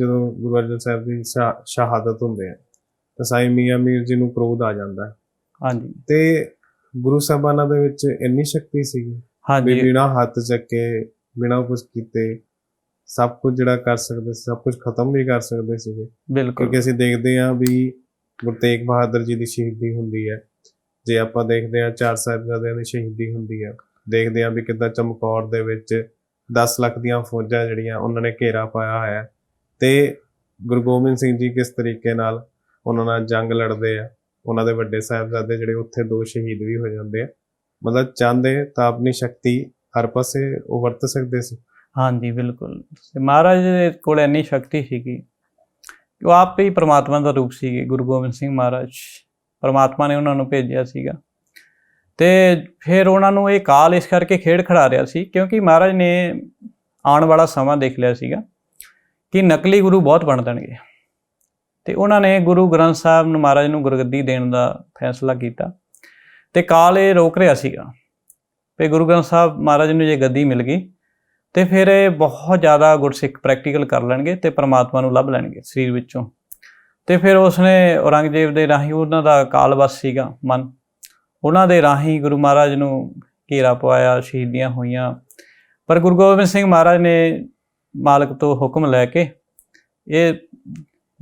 ਜਦੋਂ ਗੁਰੂ ਅਰਜਨ ਸਾਹਿਬ ਦੀ ਸ਼ਹਾ- ਸ਼ਹਾਦਤ ਹੁੰਦੇ ਆ ਤਾਂ ਸਾਈ ਮੀਆਂ ਮੀਰ ਜੀ ਨੂੰ ਕ੍ਰੋਧ ਆ ਜਾਂਦਾ ਹੈ। ਹਾਂਜੀ। ਤੇ ਗੁਰੂ ਸਾਹਿਬਾਨਾਂ ਦੇ ਵਿੱਚ ਇੰਨੀ ਸ਼ਕਤੀ ਸੀਗੀ ਵੀ ਹਾਂਜੀ। ਬਿਨਾਂ ਹੱਥ ਚੱਕੇ ਬਿਨਾਂ ਕੁਝ ਕੀਤੇ ਸਭ ਕੁਝ ਜਿਹੜਾ ਕਰ ਸਕਦੇ ਸੀ ਸਭ ਕੁਝ ਖਤਮ ਵੀ ਕਰ ਸਕਦੇ ਸੀਗੇ। ਬਿਲਕੁਲ। ਕਿਉਂਕਿ ਅਸੀਂ ਦੇਖਦੇ ਹਾਂ ਵੀ ਗੁਰੂ ਤੇਗ ਬਹਾਦਰ ਜੀ ਦੀ ਸ਼ਹੀਦੀ ਹੁੰਦੀ ਹੈ। ਜੇ ਆਪਾਂ ਦੇਖਦੇ ਹਾਂ ਚਾਰ ਸਾਹਿਬਜ਼ਾਦਿਆਂ ਦੀ ਸ਼ਹੀਦੀ ਹੁੰਦੀ ਹੈ ਦੇਖਦੇ ਹਾਂ ਵੀ ਕਿੱਦਾਂ ਚਮਕੌਰ ਦੇ ਵਿੱਚ 10 ਲੱਖ ਦੀਆਂ ਫੌਜਾਂ ਜਿਹੜੀਆਂ ਉਹਨਾਂ ਨੇ ਘੇਰਾ ਪਾਇਆ ਹੋਇਆ ਹੈ। ਤੇ ਗੁਰੂ ਗੋਬਿੰਦ ਸਿੰਘ ਜੀ ਕਿਸ ਤਰੀਕੇ ਨਾਲ ਉਹਨਾਂ ਨਾਲ ਜੰਗ ਲੜਦੇ ਆ, ਉਹਨਾਂ ਦੇ ਵੱਡੇ ਸਾਹਿਬਜ਼ਾਦੇ ਜਿਹੜੇ ਉੱਥੇ ਦੋ ਸ਼ਹੀਦ ਵੀ ਹੋ ਜਾਂਦੇ ਆ। ਮਤਲਬ ਚਾਹੁੰਦੇ ਤਾਂ ਆਪਣੀ ਸ਼ਕਤੀ ਹਰ ਪਾਸੇ ਉਹ ਵਰਤ ਸਕਦੇ ਸੀ। ਹਾਂਜੀ, ਬਿਲਕੁਲ। ਮਹਾਰਾਜ ਦੇ ਕੋਲ ਇੰਨੀ ਸ਼ਕਤੀ ਸੀਗੀ ਉਹ ਆਪ ਹੀ ਪ੍ਰਮਾਤਮਾ ਦਾ ਰੂਪ ਸੀਗੇ, ਗੁਰੂ ਗੋਬਿੰਦ ਸਿੰਘ ਮਹਾਰਾਜ। ਪ੍ਰਮਾਤਮਾ ਨੇ ਉਹਨਾਂ ਨੂੰ ਭੇਜਿਆ ਸੀਗਾ। ਤੇ ਫਿਰ ਉਹਨਾਂ ਨੂੰ ਇਹ ਕਾਲ ਇਸ ਕਰਕੇ ਖੇਡ ਖੜਾ ਰਿਹਾ ਸੀ ਕਿਉਂਕਿ ਮਹਾਰਾਜ ਨੇ ਆਉਣ ਵਾਲਾ ਸਮਾਂ ਦੇਖ ਲਿਆ ਸੀਗਾ। ਕਿ ਨਕਲੀ ਗੁਰੂ ਬਹੁਤ ਬਣ ਦੇਣਗੇ। ਤੇ ਉਹਨਾਂ ਨੇ ਗੁਰੂ ਗ੍ਰੰਥ ਸਾਹਿਬ ਨੂੰ ਮਹਾਰਾਜ ਨੂੰ ਗੁਰਗੱਦੀ ਦੇਣ ਦਾ ਫੈਸਲਾ ਕੀਤਾ। ਤੇ ਕਾਲ ਇਹ ਰੋਕ ਰਿਹਾ ਸੀਗਾ ਤੇ ਗੁਰੂ ਗ੍ਰੰਥ ਸਾਹਿਬ ਮਹਾਰਾਜ ਨੂੰ ਜੇ ਗੱਦੀ ਮਿਲ ਗਈ, ਤੇ ਫਿਰ ਇਹ ਬਹੁਤ ਜ਼ਿਆਦਾ ਗੁਰਸਿੱਖ ਪ੍ਰੈਕਟੀਕਲ ਕਰ ਲੈਣਗੇ ਤੇ ਪ੍ਰਮਾਤਮਾ ਨੂੰ ਲੱਭ ਲੈਣਗੇ ਸਰੀਰ ਵਿੱਚੋਂ। ਤੇ ਫਿਰ ਉਸਨੇ ਔਰੰਗਜ਼ੇਬ ਦੇ ਰਾਹੀਂ ਉਹਨਾਂ ਦਾ ਕਾਲਵਸ ਸੀਗਾ ਮਨ। ਉਹਨਾਂ ਦੇ ਰਾਹੀਂ ਗੁਰੂ ਮਹਾਰਾਜ ਨੂੰ ਘੇਰਾ ਪਵਾਇਆ, ਸ਼ਹੀਦੀਆਂ ਹੋਈਆਂ। ਪਰ ਗੁਰੂ ਗੋਬਿੰਦ ਸਿੰਘ ਮਹਾਰਾਜ ਨੇ ਮਾਲਕ ਤੋਂ ਹੁਕਮ ਲੈ ਕੇ ਇਹ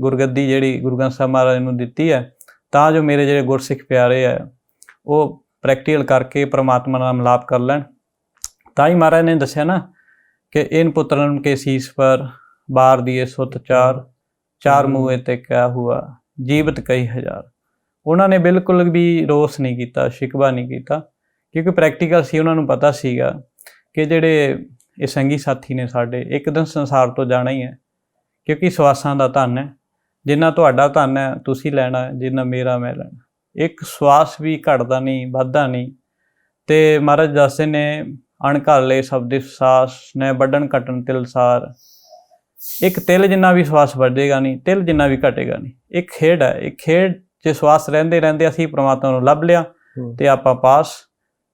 ਗੁਰਗੱਦੀ ਜਿਹੜੀ ਗੁਰੂ ਗ੍ਰੰਥ ਸਾਹਿਬ ਮਹਾਰਾਜ ਨੂੰ ਦਿੱਤੀ ਹੈ ਤਾਂ ਜੋ ਮੇਰੇ ਜਿਹੜੇ ਗੁਰਸਿੱਖ ਪਿਆਰੇ ਆ ਉਹ ਪ੍ਰੈਕਟੀਕਲ ਕਰਕੇ ਪ੍ਰਮਾਤਮਾ ਨਾਲ ਮਿਲਾਪ ਕਰ ਲੈਣ। ਤਾਂ ਹੀ ਮਹਾਰਾਜ ਨੇ ਦੱਸਿਆ ਨਾ ਕਿ ਇਨ ਪੁੱਤਰਨ ਕੇ ਸੀਸ ਪਰ ਬਾਰ ਦੀਏ ਸੁਤ ਚਾਰ ਚਾਰ ਮੂਏ ਤੇ ਕਿਆ ਹੁਆ ਜੀਵਤ ਕਈ ਹਜ਼ਾਰ। ਉਹਨਾਂ ਨੇ ਬਿਲਕੁਲ ਵੀ ਰੋਸ ਨਹੀਂ ਕੀਤਾ ਸ਼ਿਕਵਾ ਨਹੀਂ ਕੀਤਾ ਕਿਉਂਕਿ ਪ੍ਰੈਕਟੀਕਲ ਸੀ ਉਹਨਾਂ ਨੂੰ ਪਤਾ ਸੀਗਾ ਕਿ ਜਿਹੜੇ ਇਹ ਸੰਗੀ ਸਾਥੀ ਨੇ ਸਾਡੇ ਇੱਕ ਦਿਨ ਸੰਸਾਰ ਤੋਂ ਜਾਣਾ ਹੀ ਹੈ ਕਿਉਂਕਿ ਸਵਾਸਾਂ ਦਾ ਧਨ ਹੈ ਜਿੰਨਾ ਤੁਹਾਡਾ ਧਨ ਹੈ ਤੁਸੀਂ ਲੈਣਾ ਜਿੰਨਾ ਮੇਰਾ ਮੈਂ ਲੈਣਾ। ਇੱਕ ਸਵਾਸ ਵੀ ਘਟਦਾ ਨਹੀਂ ਵੱਧਦਾ ਨਹੀਂ ਤੇ ਮਹਾਰਾਜ ਦੱਸਦੇ ਨੇ ਅਣਘਾਲੇ ਸ਼ਬਦ ਸਾਸ ਨੇ ਵੱਢਣ ਘਟਣ ਤਿਲਸਾਰ ਇੱਕ ਤਿਲ ਜਿੰਨਾ ਵੀ ਸਵਾਸ ਵੱਧੇਗਾ ਨਹੀਂ ਤਿਲ ਜਿੰਨਾ ਵੀ ਘਟੇਗਾ ਨਹੀਂ। ਇੱਕ ਖੇਡ ਹੈ ਇੱਕ ਖੇਡ 'ਚ ਸਵਾਸ ਰਹਿੰਦੇ ਰਹਿੰਦੇ ਅਸੀਂ ਪ੍ਰਮਾਤਮਾ ਨੂੰ ਲੱਭ ਲਿਆ। ਤੇ ਆਪਾਂ ਪਾਸ।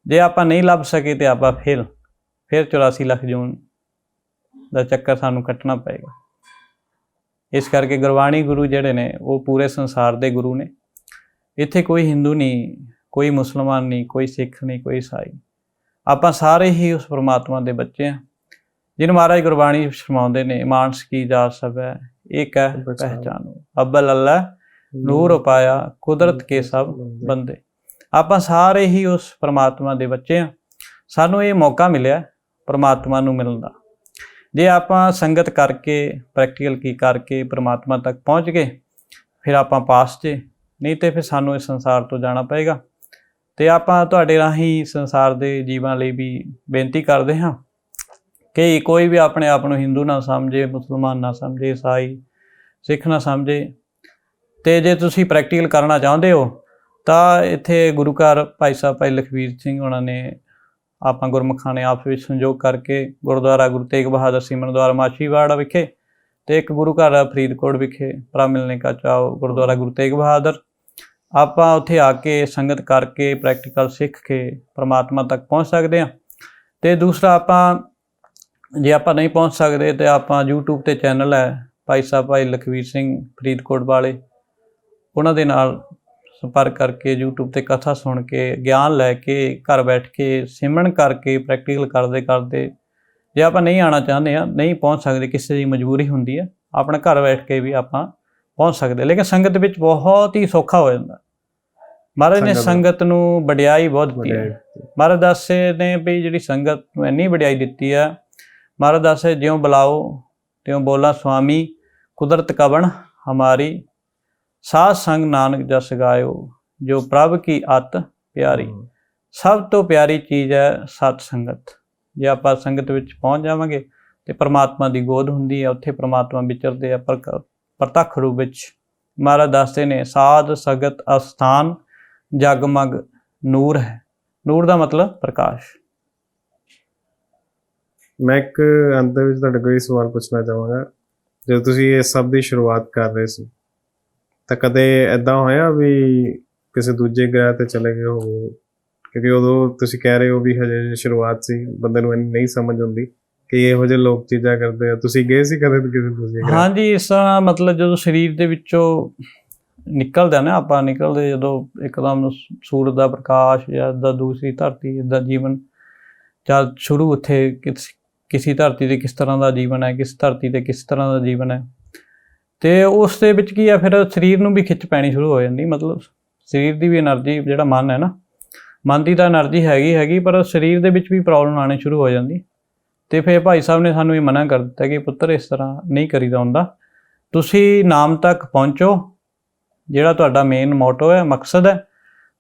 ਜੇ ਆਪਾਂ ਨਹੀਂ ਲੱਭ ਸਕੇ ਤੇ ਆਪਾਂ ਫੇਲ। ਫਿਰ 84 ਲੱਖ ਜੂਨ ਦਾ ਚੱਕਰ ਸਾਨੂੰ ਕੱਟਣਾ ਪਏਗਾ। ਇਸ ਕਰਕੇ ਗੁਰਬਾਣੀ ਗੁਰੂ ਜਿਹੜੇ ਨੇ ਉਹ ਪੂਰੇ ਸੰਸਾਰ ਦੇ ਗੁਰੂ ਨੇ। ਇੱਥੇ ਕੋਈ ਹਿੰਦੂ ਨਹੀਂ ਕੋਈ ਮੁਸਲਮਾਨ ਨਹੀਂ ਕੋਈ ਸਿੱਖ ਨਹੀਂ ਕੋਈ ਈਸਾਈ। ਆਪਾਂ ਸਾਰੇ ਹੀ ਉਸ ਪ੍ਰਮਾਤਮਾ ਦੇ ਬੱਚੇ ਆ ਜਿਹਨੂੰ ਮਹਾਰਾਜ ਗੁਰਬਾਣੀ ਸ਼ਰਮਾਉਂਦੇ ਨੇ ਮਾਨਸ ਕੀ ਜਾ ਸਭੈ ਇੱਕ ਹੈ ਪਹਿਚਾਨੋ। ਪਹਿਚਾਨੋ। ਅਬਲ ਅੱਲਾ ਨੂਰ ਪਾਇਆ ਕੁਦਰਤ ਕੇ ਸਭ ਬੰਦੇ। ਆਪਾਂ ਸਾਰੇ ਹੀ ਉਸ ਪ੍ਰਮਾਤਮਾ ਦੇ ਬੱਚੇ ਆ ਸਾਨੂੰ ਇਹ ਮੌਕਾ ਮਿਲਿਆ ਪਰਮਾਤਮਾ ਨੂੰ ਮਿਲਣ ਦਾ। ਜੇ ਆਪਾਂ ਸੰਗਤ ਕਰਕੇ ਪ੍ਰੈਕਟੀਕਲ ਕੀ ਕਰਕੇ ਪਰਮਾਤਮਾ ਤੱਕ ਪਹੁੰਚ ਗਏ, ਫਿਰ ਆਪਾਂ ਪਾਸ 'ਚ ਨਹੀਂ ਤੇ ਫਿਰ ਸਾਨੂੰ ਇਸ ਸੰਸਾਰ ਤੋਂ ਜਾਣਾ ਪਏਗਾ। ਤੇ ਆਪਾਂ ਤੁਹਾਡੇ ਰਾਹੀਂ ਸੰਸਾਰ ਦੇ ਜੀਵਾਂ ਲਈ ਵੀ ਬੇਨਤੀ ਕਰਦੇ ਹਾਂ ਕਿ ਕੋਈ ਵੀ ਆਪਣੇ ਆਪ ਨੂੰ ਹਿੰਦੂ ਨਾ ਸਮਝੇ, ਮੁਸਲਮਾਨ ਨਾ ਸਮਝੇ, ਈਸਾਈ, ਸਿੱਖ ਨਾ ਸਮਝੇ, ਤੇ ਜੇ ਤੁਸੀਂ ਪ੍ਰੈਕਟੀਕਲ ਕਰਨਾ ਚਾਹੁੰਦੇ ਹੋ, ਤਾਂ ਇੱਥੇ ਗੁਰੂ ਘਰ ਭਾਈ ਸਾਹਿਬ ਭਾਈ ਲਖਵੀਰ ਸਿੰਘ ਉਹਨਾਂ ਨੇ ਆਪਾਂ ਗੁਰਮੁਖਾਂ ਨੇ ਆਪਸ ਵਿੱਚ ਸੰਯੋਗ ਕਰਕੇ ਗੁਰਦੁਆਰਾ ਗੁਰੂ ਤੇਗ ਬਹਾਦਰ ਸਿਮਰਨ ਦੁਆਰਾ ਮਾਛੀਵਾੜਾ ਵਿਖੇ ਤੇ ਇੱਕ ਗੁਰੂ ਘਰ ਆ ਫਰੀਦਕੋਟ ਵਿਖੇ ਪ੍ਰਾ ਮਿਲਨੇ ਕਾ ਚਾਓ ਗੁਰਦੁਆਰਾ ਗੁਰੂ ਤੇਗ ਬਹਾਦਰ। ਆਪਾਂ ਉੱਥੇ ਆ ਕੇ ਸੰਗਤ ਕਰਕੇ ਪ੍ਰੈਕਟੀਕਲ ਸਿੱਖ ਕੇ ਪ੍ਰਮਾਤਮਾ ਤੱਕ ਪਹੁੰਚ ਸਕਦੇ ਹਾਂ। ਤੇ ਦੂਸਰਾ ਆਪਾਂ, ਜੇ ਆਪਾਂ ਨਹੀਂ ਪਹੁੰਚ ਸਕਦੇ ਤੇ ਆਪਾਂ YouTube ਤੇ ਚੈਨਲ ਹੈ ਭਾਈ ਸਾਹਿਬ ਭਾਈ ਲਖਵੀਰ ਸਿੰਘ ਫਰੀਦਕੋਟ ਵਾਲੇ, ਉਹਨਾਂ ਦੇ ਨਾਲ ਸੰਪਰਕ ਕਰਕੇ YouTube ਤੇ ਕਥਾ ਸੁਣ ਕੇ ਗਿਆਨ ਲੈ ਕੇ ਘਰ ਬੈਠ ਕੇ ਸਿਮਰਨ ਕਰਕੇ ਪ੍ਰੈਕਟੀਕਲ ਕਰਦੇ ਕਰਦੇ ਜੇ ਆਪਾਂ ਨਹੀਂ ਆਣਾ ਚਾਹੁੰਦੇ ਆ ਨਹੀਂ ਪਹੁੰਚ ਸਕਦੇ ਕਿਸੇ ਦੀ ਮਜਬੂਰੀ ਹੁੰਦੀ ਹੈ ਆਪਣਾ ਘਰ ਬੈਠ ਕੇ ਵੀ ਆਪਾਂ ਪਹੁੰਚ ਸਕਦੇ ਲੇਕਿਨ ਸੰਗਤ ਵਿੱਚ ਬਹੁਤ ਹੀ ਸੌਖਾ ਹੋ ਜਾਂਦਾ। ਮਹਾਰਾਜ ਨੇ ਸੰਗਤ- ਨੂੰ ਵਡਿਆਈ ਬਹੁਤ ਦਿੱਤੀ ਹੈ। ਮਹਾਰਾਜ ਦੱਸੇ ਨੇ ਵੀ ਜਿਹੜੀ ਸੰਗਤ ਨੂੰ ਇੰਨੀ ਵਡਿਆਈ ਦਿੱਤੀ ਹੈ ਮਹਾਰਾਜ ਦੱਸੇ ਜਿਉਂ ਬੁਲਾਓ ਤਿਉਂ ਬੋਲਾ ਸੁਆਮੀ ਕੁਦਰਤ ਕਵਣ ਹਮਾਰੀ? ਸਾਧ ਸੰਗ ਨਾਨਕ ਜਸ ਗਾਇਓ ਜੋ ਪ੍ਰਭ ਕੀ ਅਤ ਪਿਆਰੀ। ਸਭ ਤੋਂ ਪਿਆਰੀ ਚੀਜ਼ ਹੈ ਸਤ ਸੰਗਤ। ਜੇ ਆਪਾਂ ਸੰਗਤ ਵਿੱਚ ਪਹੁੰਚ ਜਾਵਾਂਗੇ ਤੇ ਪ੍ਰਮਾਤਮਾ ਦੀ ਗੋਦ ਹੁੰਦੀ ਹੈ ਉੱਥੇ ਪ੍ਰਮਾਤਮਾ ਵਿਚਰਦੇ ਆ ਪ੍ਰਕ- ਪ੍ਰਤੱਖ ਰੂਪ ਵਿੱਚ। ਮਹਾਰਾਜ ਦੱਸਦੇ ਨੇ ਸਾਧ ਸਗਤ ਅਸਥਾਨ ਜਗਮਗ ਨੂਰ ਹੈ। ਨੂਰ ਦਾ ਮਤਲਬ ਪ੍ਰਕਾਸ਼। ਮੈਂ ਇੱਕ ਅੰਤ ਵਿੱਚ ਤੁਹਾਡੇ ਕੋਲ ਸਵਾਲ ਪੁੱਛਣਾ ਚਾਹਾਂਗਾ ਜਦੋਂ ਤੁਸੀਂ ਇਹ ਸਭ ਦੀ ਸ਼ੁਰੂਆਤ ਕਰ ਰਹੇ ਸੀ ਤਾਂ ਕਦੇ ਐਦਾਂ ਹੋਇਆ ਵੀ ਕਿਸੇ ਦੂਜੇ ਗ੍ਰਹਿ ਤੇ ਚਲੇ ਗਏ ਹੋ? ਕਿਉਂਕਿ ਉਦੋਂ ਤੁਸੀਂ ਕਹਿ ਰਹੇ ਹੋ ਵੀ ਹਜੇ ਸ਼ੁਰੂਆਤ ਸੀ, ਬੰਦੇ ਨੂੰ ਇੰਨੀ ਨਹੀਂ ਸਮਝ ਹੁੰਦੀ ਕਿ ਇਹੋ ਜਿਹੇ ਲੋਕ ਚੀਜ਼ਾਂ ਕਰਦੇ ਆ। ਤੁਸੀਂ ਗਏ ਸੀ ਕਦੇ ਕਿਸੇ ਤੁਸੀਂ ਗਏ? ਹਾਂਜੀ, ਇਸ ਤਰ੍ਹਾਂ ਮਤਲਬ ਜਦੋਂ ਸਰੀਰ ਦੇ ਵਿੱਚੋਂ ਨਿਕਲਦਾ ਨਾ ਆਪਾਂ, ਨਿਕਲਦੇ ਜਦੋਂ ਇੱਕਦਮ ਸੂਰਜ ਦਾ ਪ੍ਰਕਾਸ਼ ਜਾਂ ਦਾ ਦੂਸਰੀ ਧਰਤੀ ਦਾ ਜੀਵਨ ਜਦ ਸ਼ੁਰੂ ਉੱਥੇ ਕਿਸੇ ਧਰਤੀ ਤੇ ਕਿਸ ਤਰ੍ਹਾਂ ਦਾ ਜੀਵਨ ਹੈ, ਕਿਸ ਧਰਤੀ ਤੇ ਕਿਸ ਤਰ੍ਹਾਂ ਦਾ ਜੀਵਨ ਹੈ। ਤੇ ਉਸ ਦੇ ਵਿੱਚ ਕੀ ਆ ਫਿਰ ਸਰੀਰ ਨੂੰ ਵੀ ਖਿੱਚ ਪੈਣੀ ਸ਼ੁਰੂ ਹੋ ਜਾਂਦੀ ਮਤਲਬ ਸਰੀਰ ਦੀ ਵੀ એનર્ਜੀ ਜਿਹੜਾ ਮਨ ਹੈ ਨਾ ਮਨ ਦੀ ਤਾਂ એનર્ਜੀ ਹੈਗੀ ਹੈਗੀ ਪਰ ਸਰੀਰ ਦੇ ਵਿੱਚ ਵੀ ਪ੍ਰੋਬਲਮ ਆਣੀ ਸ਼ੁਰੂ ਹੋ ਜਾਂਦੀ। ਤੇ ਫਿਰ ਭਾਈ ਸਾਹਿਬ ਨੇ ਸਾਨੂੰ ਇਹ ਮਨਾ ਕਰ ਦਿੱਤਾ ਕਿ ਪੁੱਤਰ ਇਸ ਤਰ੍ਹਾਂ ਨਹੀਂ ਕਰੀਦਾ ਹੁੰਦਾ। ਤੁਸੀਂ ਨਾਮ ਤੱਕ ਪਹੁੰਚੋ ਜਿਹੜਾ ਤੁਹਾਡਾ ਮੇਨ ਮੋਟੋ ਹੈ ਮਕਸਦ ਹੈ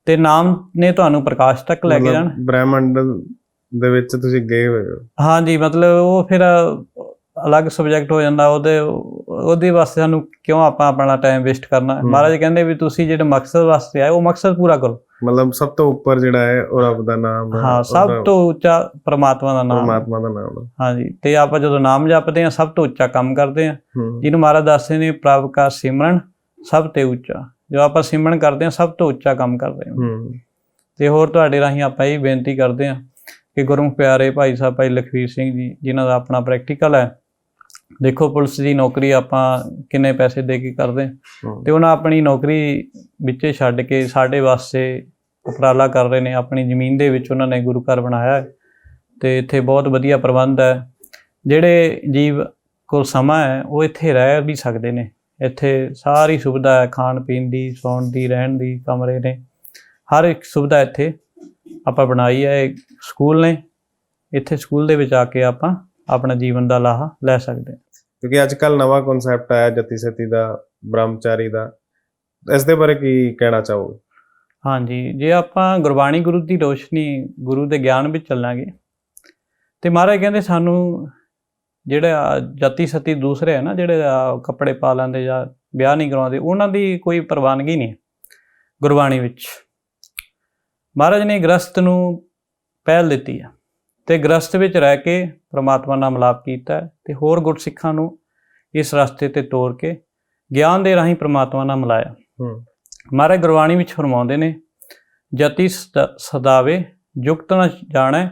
ਤੇ ਨਾਮ ਨੇ ਤੁਹਾਨੂੰ ਪ੍ਰਕਾਸ਼ ਤੱਕ ਲੈ ਕੇ ਜਾਣ। ਬ੍ਰਹਿਮੰਡ ਦੇ ਵਿੱਚ ਤੁਸੀਂ ਗਏ ਹੋਏ ਹਾਂਜੀ ਮਤਲਬ ਉਹ ਫਿਰ ਅਲੱਗ ਸਬਜੈਕਟ ਹੋ ਜਾਂਦਾ ਉਹਦੇ ਉਹਦੇ ਵਾਸਤੇ ਸਾਨੂੰ ਕਿਉਂ ਆਪਾਂ ਆਪਣਾ ਟਾਈਮ ਵੇਸਟ ਕਰਨਾ। ਮਹਾਰਾਜ ਕਹਿੰਦੇ ਵੀ ਤੁਸੀਂ ਜਿਹੜੇ ਮਕਸਦ ਵਾਸਤੇ ਆਏ ਉਹ ਮਕਸਦ ਪੂਰਾ ਕਰੋ। ਮਤਲਬ ਸਭ ਤੋਂ ਉੱਪਰ ਜਿਹੜਾ ਹੈ ਉਹ ਰੱਬ ਦਾ ਨਾਮ ਹੈ ਸਭ ਤੋਂ ਉੱਚਾ ਪ੍ਰਮਾਤਮਾ ਦਾ ਨਾਮ। ਪਰਮਾਤਮਾ ਦਾ ਨਾਮ। ਹਾਂਜੀ ਤੇ ਆਪਾਂ ਜਦੋਂ ਨਾਮ ਜਪਦੇ ਹਾਂ ਸਭ ਤੋਂ ਉੱਚਾ ਕੰਮ ਕਰਦੇ ਹਾਂ। ਜਿਹਨੂੰ ਮਹਾਰਾਜ ਦੱਸਦੇ ਨੇ ਪ੍ਰਭ ਕਾ ਸਿਮਰਨ ਸਭ ਤੇ ਉੱਚਾ। ਜੋ ਆਪਾਂ ਸਿਮਰਨ ਕਰਦੇ ਹਾਂ ਸਭ ਤੋਂ ਉੱਚਾ ਕੰਮ ਕਰਦੇ ਹੂੰ। ਤੇ ਹੋਰ ਤੁਹਾਡੇ ਰਾਹੀਂ ਆਪਾਂ ਇਹ ਬੇਨਤੀ ਕਰਦੇ ਹਾਂ ਕਿ ਗੁਰਮੁਖ ਪਿਆਰੇ ਭਾਈ ਸਾਹਿਬ ਭਾਈ ਲਖਵੀਰ ਸਿੰਘ ਜੀ ਜਿਨ੍ਹਾਂ ਦਾ ਆਪਣਾ ਪ੍ਰੈਕਟੀਕਲ ਹੈ ਦੇਖੋ ਪੁਲਿਸ ਦੀ ਨੌਕਰੀ ਆਪਾਂ ਕਿੰਨੇ ਪੈਸੇ ਦੇ ਕੇ ਕਰਦੇ। ਤੇ ਉਹਨਾਂ ਆਪਣੀ ਨੌਕਰੀ ਵਿੱਚੇ ਛੱਡ ਕੇ ਸਾਡੇ ਵਾਸਤੇ ਉਪਰਾਲਾ ਕਰ ਰਹੇ ਨੇ। ਆਪਣੀ ਜ਼ਮੀਨ ਦੇ ਵਿੱਚ ਉਹਨਾਂ ਨੇ ਗੁਰੂ ਘਰ ਬਣਾਇਆ ਹੈ। ਤੇ ਇੱਥੇ ਬਹੁਤ ਵਧੀਆ ਪ੍ਰਬੰਧ ਹੈ। ਜਿਹੜੇ ਜੀਵ ਕੋਲ ਸਮਾਂ ਹੈ ਉਹ ਇੱਥੇ ਰਹਿ ਵੀ ਸਕਦੇ ਨੇ। ਇੱਥੇ ਸਾਰੀ ਸੁਵਿਧਾ ਹੈ ਖਾਣ ਪੀਣ ਦੀ ਸੌਣ ਦੀ ਰਹਿਣ ਦੀ ਕਮਰੇ ਨੇ। ਹਰ ਇੱਕ ਸੁਵਿਧਾ ਇੱਥੇ ਆਪਾਂ ਬਣਾਈ ਹੈ। ਸਕੂਲ ਨੇ। ਇੱਥੇ ਸਕੂਲ ਦੇ ਵਿੱਚ ਆ ਕੇ ਆਪਾਂ ਆਪਣਾ ਜੀਵਨ ਦਾ ਲਾਹਾ ਲੈ ਸਕਦੇ ਹਾਂ। ਕਿਉਂਕਿ ਅੱਜ ਕੱਲ ਨਵਾਂ ਕਨਸੈਪਟ ਆਇਆ ਜਤੀ ਸਤੀ ਦਾ, ਬ੍ਰਹਮਚਾਰੀ ਦਾ। ਇਸ ਦੇ ਬਾਰੇ ਕੀ ਕਹਿਣਾ ਚਾਹੋਗੇ? ਹਾਂਜੀ, ਜੇ ਆਪਾਂ ਗੁਰਬਾਣੀ ਗੁਰੂ ਦੀ ਰੋਸ਼ਨੀ ਗੁਰੂ ਦੇ ਗਿਆਨ ਵਿੱਚ ਚੱਲਾਂਗੇ, ਤੇ ਮਹਾਰਾਜ ਕਹਿੰਦੇ ਸਾਨੂੰ ਜਿਹੜਾ ਜਤੀ ਸਤੀ ਦੂਸਰੇ ਹੈ ਨਾ, ਜਿਹੜੇ ਕੱਪੜੇ ਪਾ ਲੈਂਦੇ ਜਾਂ ਵਿਆਹ ਨਹੀਂ ਕਰਾਉਂਦੇ ਉਹਨਾਂ ਦੀ ਕੋਈ ਪ੍ਰਵਾਨਗੀ ਨਹੀਂ ਗੁਰਬਾਣੀ ਵਿੱਚ। ਮਹਾਰਾਜ ਨੇ ਗ੍ਰਸਤ ਨੂੰ ਪਹਿਲ ਦਿੱਤੀ ਹੈ ਤੇ ਗ੍ਰਸਤ ਵਿੱਚ ਰਹਿ ਕੇ ਪ੍ਰਮਾਤਮਾ ਨਾਲ ਮਿਲਾਪ ਕੀਤਾ ਤੇ ਹੋਰ ਗੁਰਸਿੱਖਾਂ ਨੂੰ ਇਸ ਰਸਤੇ ਤੇ ਤੋਰ ਕੇ ਗਿਆਨ ਦੇ ਰਾਹੀਂ ਪ੍ਰਮਾਤਮਾ ਨਾਲ ਮਿਲਾਇਆ ਹੂੰ। ਮਹਾਰਾਜ ਗੁਰਬਾਣੀ ਵਿੱਚ ਫਰਮਾਉਂਦੇ ਨੇ ਜਤੀ ਸਦਾ- ਸਦਾਵੇ ਜੁਗਤ ਨ ਜਾਣੈ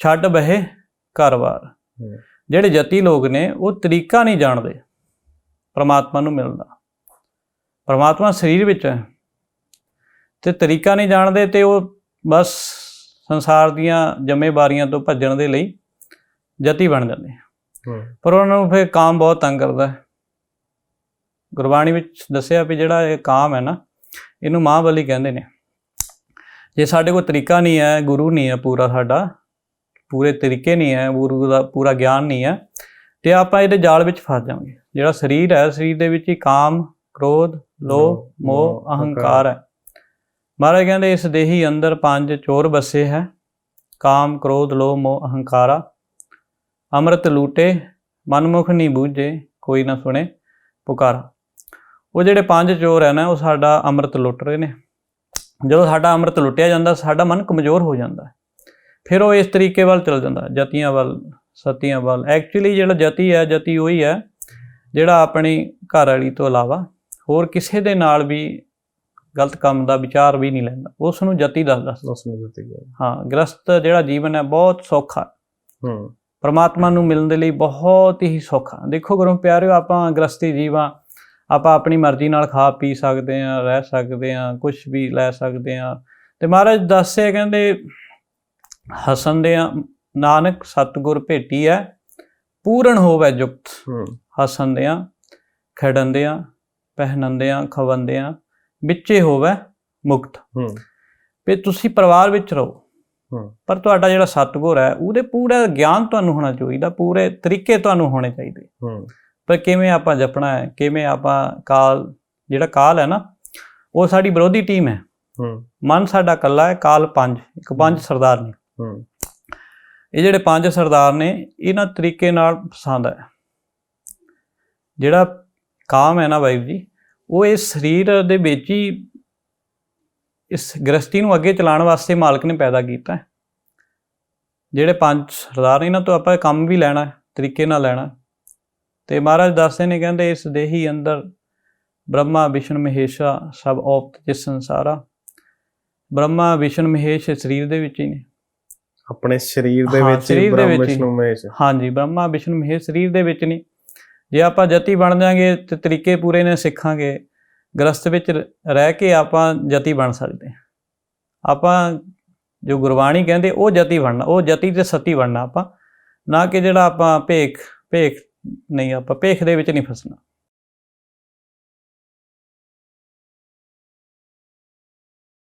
ਛੱਡ ਬਹਿ ਘਰਵਾਰ। ਜਿਹੜੇ ਜਤੀ ਲੋਕ ਨੇ ਉਹ ਤਰੀਕਾ ਨਹੀਂ ਜਾਣਦੇ ਪ੍ਰਮਾਤਮਾ ਨੂੰ ਮਿਲਣ ਦਾ। ਪ੍ਰਮਾਤਮਾ ਸਰੀਰ ਵਿੱਚ ਹੈ ਤੇ ਤਰੀਕਾ ਨਹੀਂ ਜਾਣਦੇ ਤੇ ਉਹ ਬਸ ਸੰਸਾਰ ਦੀਆਂ ਜ਼ਿੰਮੇਵਾਰੀਆਂ ਤੋਂ ਭੱਜਣ ਦੇ ਲਈ ਜਤੀ ਬਣ ਜਾਂਦੇ ਆ। ਪਰ ਉਹਨਾਂ ਨੂੰ ਫਿਰ ਕਾਮ ਬਹੁਤ ਤੰਗ ਕਰਦਾ ਹੈ। ਗੁਰਬਾਣੀ ਵਿੱਚ ਦੱਸਿਆ ਵੀ ਜਿਹੜਾ ਇਹ ਕਾਮ ਹੈ ਨਾ ਇਹਨੂੰ ਮਹਾਬਲੀ ਕਹਿੰਦੇ ਨੇ। ਜੇ ਸਾਡੇ ਕੋਲ ਤਰੀਕਾ ਨਹੀਂ ਹੈ ਗੁਰੂ ਨਹੀਂ ਹੈ ਪੂਰਾ ਸਾਡਾ ਪੂਰੇ ਤਰੀਕੇ ਨਹੀਂ ਹੈ ਗੁਰੂ ਦਾ ਪੂਰਾ ਗਿਆਨ ਨਹੀਂ ਹੈ ਤੇ ਆਪਾਂ ਇਹਦੇ ਜਾਲ ਵਿੱਚ ਫਸ ਜਾਵਾਂਗੇ। ਜਿਹੜਾ ਸਰੀਰ ਹੈ ਸਰੀਰ ਦੇ ਵਿੱਚ ਹੀ ਕਾਮ ਕ੍ਰੋਧ ਲੋਭ ਮੋਹ ਅਹੰਕਾਰ ਹੈ। ਮਹਾਰਾਜ ਕਹਿੰਦੇ, ਇਸ ਦੇਹੀ ਅੰਦਰ ਪੰਜ ਚੋਰ ਬਸੇ ਹੈ। ਕਾਮ, ਕ੍ਰੋਧ, ਲੋਭ, ਮੋਹ, ਅਹੰਕਾਰਾ, ਅੰਮ੍ਰਿਤ ਲੂਟੇ, ਮਨਮੁਖ ਨਹੀਂ ਬੂਝੇ, ਕੋਈ ਨਾ ਸੁਣੇ ਪੁਕਾਰਾ। ਉਹ ਜਿਹੜੇ ਪੰਜ ਚੋਰ ਹੈ ਨਾ, ਉਹ ਸਾਡਾ ਅੰਮ੍ਰਿਤ ਲੁੱਟ ਰਹੇ ਨੇ। ਜਦੋਂ ਸਾਡਾ ਅੰਮ੍ਰਿਤ ਲੁੱਟਿਆ ਜਾਂਦਾ, ਸਾਡਾ ਮਨ ਕਮਜ਼ੋਰ ਹੋ ਜਾਂਦਾ ਫਿਰ ਉਹ ਇਸ ਤਰੀਕੇ ਵੱਲ ਚਲ ਜਾਂਦਾ ਜਤੀਆਂ ਵੱਲ, ਸਤੀਆਂ ਵੱਲ। ਐਕਚੁਅਲੀ ਜਿਹੜਾ ਜਤੀ ਹੈ, ਜਤੀ ਉਹੀ ਹੈ, ਜਿਹੜਾ ਆਪਣੀ ਘਰ ਵਾਲੀ ਤੋਂ ਇਲਾਵਾ ਹੋਰ ਕਿਸੇ ਦੇ ਨਾਲ ਵੀ ਗਲਤ ਕੰਮ ਦਾ ਵਿਚਾਰ ਵੀ ਨਹੀਂ ਲੈਂਦਾ। ਉਸ ਨੂੰ ਜਤੀ ਦੱਸਦਾ ਉਸ ਨੂੰ ਗਈ ਹਾਂ ਗ੍ਰਸਤ ਜਿਹੜਾ ਜੀਵਨ ਹੈ ਬਹੁਤ ਸੌਖਾ। ਹੈ। ਪਰਮਾਤਮਾ ਨੂੰ ਮਿਲਣ ਦੇ ਲਈ ਬਹੁਤ ਹੀ ਸੌਖਾ। ਦੇਖੋ ਗੁਰੂ ਪਿਆਰਿਓ ਆਪਾਂ ਗ੍ਰਸਤੀ ਜੀਵਾਂ ਆਪਾਂ ਆਪਣੀ ਮਰਜ਼ੀ ਨਾਲ ਖਾ ਪੀ ਸਕਦੇ ਆਂ ਰਹਿ ਸਕਦੇ ਆਂ ਕੁਝ ਵੀ ਲੈ ਸਕਦੇ ਆਂ ਤੇ ਮਹਾਰਾਜ ਦੱਸਿਆ ਕਹਿੰਦੇ ਹਸੰਦਿਆਂ ਨਾਨਕ ਸਤਗੁਰ ਭੇਟੀ ਹੈ ਪੂਰਨ ਹੋਵੇ ਜੁਗਤ। ਹੂੰ। ਹਸੰਦਿਆਂ ਖੜੰਦਿਆਂ ਪਹਿਨੰਦਿਆਂ ਖਵੰਦਿਆਂ ਵਿੱਚੇ ਹੋਵੇ ਮੁਕਤ। ਹੂੰ। ਵੀ ਤੁਸੀਂ ਪਰਿਵਾਰ ਵਿੱਚ ਰਹੋ। ਹੂੰ। ਪਰ ਤੁਹਾਡਾ ਜਿਹੜਾ ਸਤਗੁਰ ਹੈ ਉਹਦੇ ਪੂਰਾ ਗਿਆਨ ਤੁਹਾਨੂੰ ਹੋਣਾ ਚਾਹੀਦਾ ਪੂਰੇ ਤਰੀਕੇ ਤੁਹਾਨੂੰ ਹੋਣੇ ਚਾਹੀਦੇ। ਹੂੰ। ਪਰ ਕਿਵੇਂ ਆਪਾਂ ਜਪਣਾ ਹੈ ਕਿਵੇਂ ਆਪਾਂ ਕਾਲ ਜਿਹੜਾ ਕਾਲ ਹੈ ਨਾ ਉਹ ਸਾਡੀ ਵਿਰੋਧੀ ਟੀਮ ਹੈ। ਹੂੰ। ਮਨ ਸਾਡਾ ਕੱਲਾ ਹੈ ਕਾਲ ਪੰਜ ਇੱਕ ਪੰਜ ਸਰਦਾਰ ਨੇ। ਹੂੰ। ਇਹ ਜਿਹੜੇ ਪੰਜ ਸਰਦਾਰ ਨੇ ਇਹਨਾਂ ਤਰੀਕੇ ਨਾਲ ਪਸੰਦ ਹੈ। ਜਿਹੜਾ ਕਾਮ ਹੈ ਨਾ ਬਾਈ ਜੀ ਉਹ ਇਸ ਸਰੀਰ ਦੇ ਵਿੱਚ ਹੀ ਇਸ ਗ੍ਰਸਤੀ ਨੂੰ ਅੱਗੇ ਚਲਾਉਣ ਵਾਸਤੇ ਮਾਲਕ ਨੇ ਪੈਦਾ ਕੀਤਾ ਜਿਹੜੇ ਪੰਜ ਸਰਦਾਰ ਨੇ ਇਹਨਾਂ ਤੋਂ ਆਪਾਂ ਕੰਮ ਵੀ ਲੈਣਾ ਤਰੀਕੇ ਨਾਲ ਲੈਣਾ। ਤੇ ਮਹਾਰਾਜ ਦੱਸਦੇ ਨੇ ਕਹਿੰਦੇ ਇਸ ਦੇਹੀ ਅੰਦਰ ਬ੍ਰਹਮਾ ਵਿਸ਼ਨ ਮਹੇਸ਼ਾ ਸਭ ਔਪਤ ਜਿਸ ਸੰਸਾਰਾ। ਬ੍ਰਹਮਾ ਵਿਸ਼ਨ ਮਹੇਸ਼ ਸਰੀਰ ਦੇ ਵਿੱਚ ਹੀ ਨੇ। ਆਪਣੇ ਸਰੀਰ ਦੇ ਵਿੱਚ ਹੀ ਬ੍ਰਹਮ। ਵਿਸ਼ਨੂੰ ਮਹੇਸ਼। ਹਾਂਜੀ ਬ੍ਰਹਮਾ ਵਿਸ਼ਨੂੰ ਮਹੇਸ਼ ਸਰੀਰ ਦੇ ਵਿੱਚ ਨਹੀਂ ਜੇ ਆਪਾਂ ਜਤੀ ਬਣ ਜਾਾਂਗੇ ਤੇ ਤਰੀਕੇ ਪੂਰੇ ਨੇ ਸਿੱਖਾਂਗੇ, ਗ੍ਰਸਥ ਵਿੱਚ ਰ- ਰਹਿ ਕੇ ਆਪਾਂ ਜਤੀ ਬਣ ਸਕਦੇ ਹਾਂ। ਆਪਾਂ ਜੋ ਗੁਰਬਾਣੀ ਕਹਿੰਦੇ ਉਹ ਜਤੀ ਬਣਨਾ, ਉਹ ਜਤੀ ਤੇ ਸਤੀ ਬਣਨਾ ਆਪਾਂ। ਨਾ ਕਿ ਜਿਹੜਾ ਆਪਾਂ ਭੇਖ ਭੇਖ ਨਹੀਂ, ਆਪਾਂ ਭੇਖ ਦੇ ਵਿੱਚ ਨਹੀਂ ਫਸਣਾ।